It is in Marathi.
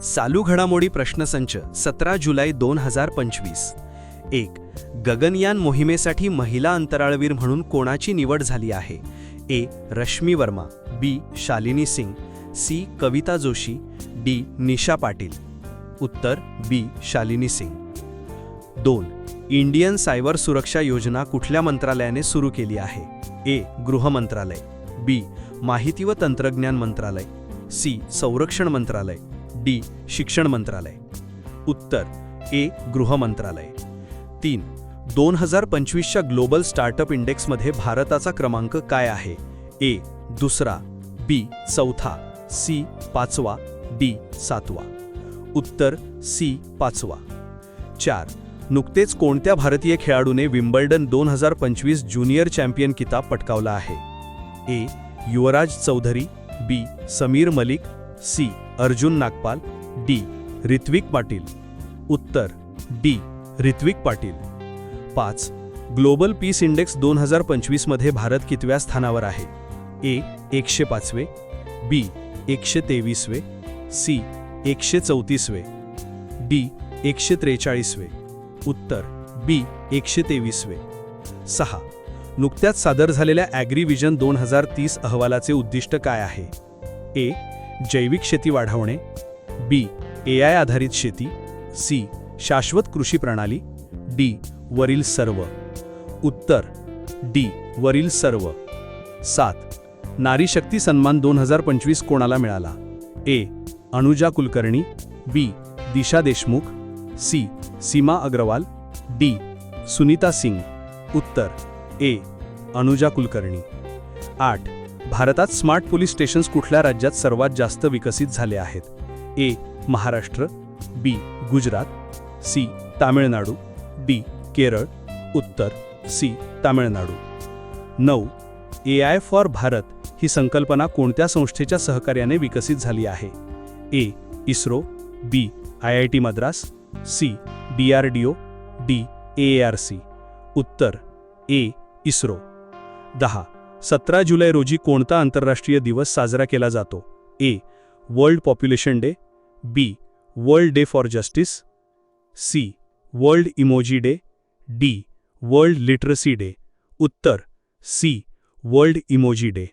चालू घडामोडी प्रश्नसंच सतरा जुलै दोन हजार पंचवीस. एक गगनयान मोहिमेसाठी महिला अंतराळवीर म्हणून कोणाची निवड झाली आहे? A Rashmi Verma B Shalini Singh C Kavita Joshi D Nisha Patil. उत्तर बी शालिनी सिंग. दोन इंडियन सायबर सुरक्षा योजना कुठल्या मंत्रालयाने सुरू केली आहे? ए गृह मंत्रालय. बी माहिती व तंत्रज्ञान मंत्रालय. सी संरक्षण मंत्रालय. डी शिक्षण मंत्रालय. उत्तर ए गृह मंत्रालय. तीन दोन हजार पंचवीसच्या ग्लोबल स्टार्टअप इंडेक्समध्ये भारताचा क्रमांक काय आहे? ए दुसरा बी चौथा सी पाचवा डी सातवा. उत्तर सी पाचवा. चार नुकतेच कोणत्या भारतीय खेळाडूने विम्बल्डन दोन हजार पंचवीस ज्युनियर चॅम्पियन किताब पटकावला आहे? A Yuvraj Chaudhary B Sameer Malik C Arjun Nagpal D. Ritwik Patil. उत्तर डी. ऋत्विक पाटील. पाच. ग्लोबल पीस इंडेक्स दोन हजार पंचवीसमध्ये भारत कितव्या स्थानावर आहे? ए. एकशे पाचवे. बी. एकशे तेवीसवे. सी. एकशे चौतीसवे. डी. एकशे त्रेचाळीसवे. उत्तर बी. एकशे तेवीसवे. सहा. नुकत्याच सादर झालेल्या ॲग्रीविजन दोन हजार तीस अहवालाचे उद्दिष्ट काय आहे? ए. जैविक शेती वाढवणे बी ए आय आधारित शेती सी शाश्वत कृषी प्रणाली डी वरील सर्व. उत्तर डी वरील सर्व. सात नारी शक्ती सन्मान दोन हजार पंचवीस कोणाला मिळाला? A Anuja Kulkarni B Disha Deshmukh C Seema Agarwal D Sunita Singh. उत्तर ए अनुजा कुलकर्णी. आठ भारतात स्मार्ट पोलीस स्टेशन्स कुठल्या राज्यात सर्वात जास्त विकसित झाले आहेत? A. Maharashtra B. Gujarat C. Tamil Nadu D. Kerala उत्तर सी. तामिळनाडू. नऊ. ए आय फॉर भारत ही संकल्पना कोणत्या संस्थेच्या सहकार्याने विकसित झाली आहे? A. ISRO B. I I T Madras C. D R D O D. A R C. उत्तर. ए. इस्रो. दहा. सतरा जुलै रोजी कोणता आंतरराष्ट्रीय दिवस साजरा केला जातो? A. World population day. B. World day for justice. C. World emoji day. D. World literacy day. उत्तर. सी. World emoji day.